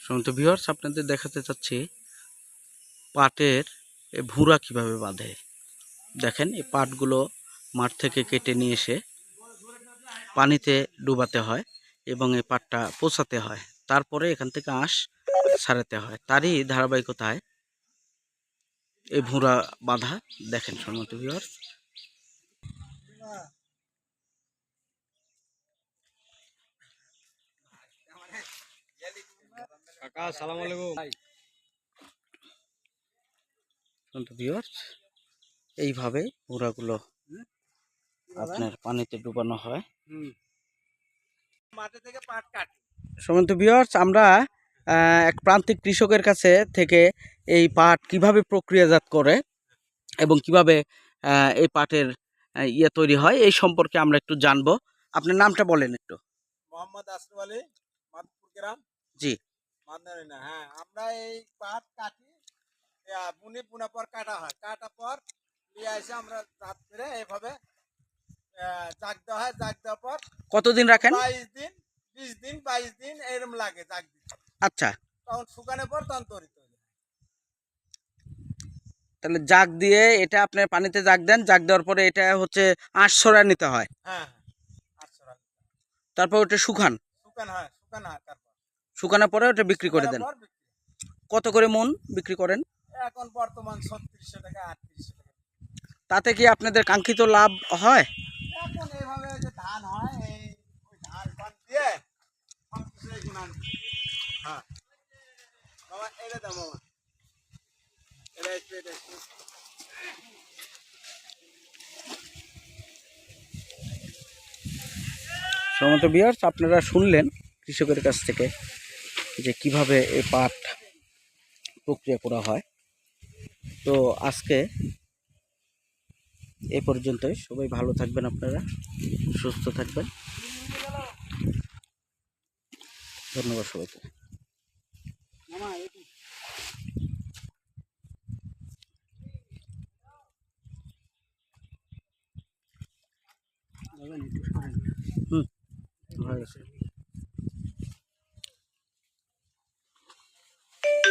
সমস্ত ভিউয়ার্স আপনাদের দেখাতে চাচ্ছি পাটের এ ভুঁড়া কীভাবে বাঁধে। দেখেন, এই পাটগুলো মাঠ থেকে কেটে নিয়ে এসে পানিতে ডুবাতে হয় এবং এই পাটটা পোষাতে হয়। তারপরে এখান থেকে আঁশ সারাতে হয়। তারই ধারাবাহিকতায় এই ভুঁড়া বাঁধা। দেখেন সম্মত ভিউয়ার্স কাকা সালাম আলাইকুম। ভিউয়ার্স এইভাবে ভুঁড়াগুলো আপনার পানিতে ডুবানো হয়। মাঠে থেকে পাট কাটি। সমন্ত ভিউয়ার্স আমরা এক প্রান্তিক কৃষকের কাছে থেকে এই পাট কীভাবে প্রক্রিয়াজাত করে এবং কীভাবে এই পাটের ইয়ে তৈরি হয় এই সম্পর্কে আমরা একটু জানব। আপনার নামটা বলেন একটু। মোহাম্মদ আসরফ আলী মাদপুর গ্রাম। জি। মান্দারি না হ্যাঁ আমরা এই পাট কাটি বুনি পর কাটা হয়। কাটা পর নিয়ে এসে আমরা রাত করে এইভাবে জাগ দেওয়া হয়। জাগ দেওয়ার পর কতদিন রাখেন? বাইশ দিন বিশ দিন বাইশ দিন এরম লাগে জাগ দিতে। আচ্ছা। তখন শুকানোর পর তখন যায়। তাহলে জাগ দিয়ে এটা আপনার পানিতে জাগ দেন। জাগ দেওয়ার পরে এটা হচ্ছে আঁশ নিতে হয়। হ্যাঁ হ্যাঁ। তারপর ওটা শুকান। শুকান হয় শুকান হয় তারপর। শুকানোর পরে ওটা বিক্রি করে দেন। কত করে মন বিক্রি করেন? এখন বর্তমান ছত্রিশশো টাকা আটত্রিশশো টাকা। তাতে কি আপনাদের কাঙ্ক্ষিত লাভ হয়? এখন এইভাবে যে ধান হয় এই ওই ধান ফান দিয়ে সব কিছু এগুলো হ্যাঁ। মামা এটা দাও মামা এটা একটু এটা একটু। সমত বিয়ার্স আপনারা শুনলেন কৃষকের কাছ থেকে। যে কীভাবে এই পাট প্রক্রিয়া করা হয়। তো আজকে এ পর্যন্তই। সবাই ভালো থাকবেন আপনারা, সুস্থ থাকবেন। ধন্যবাদ সবাইকে। হুম হয়ে গেছে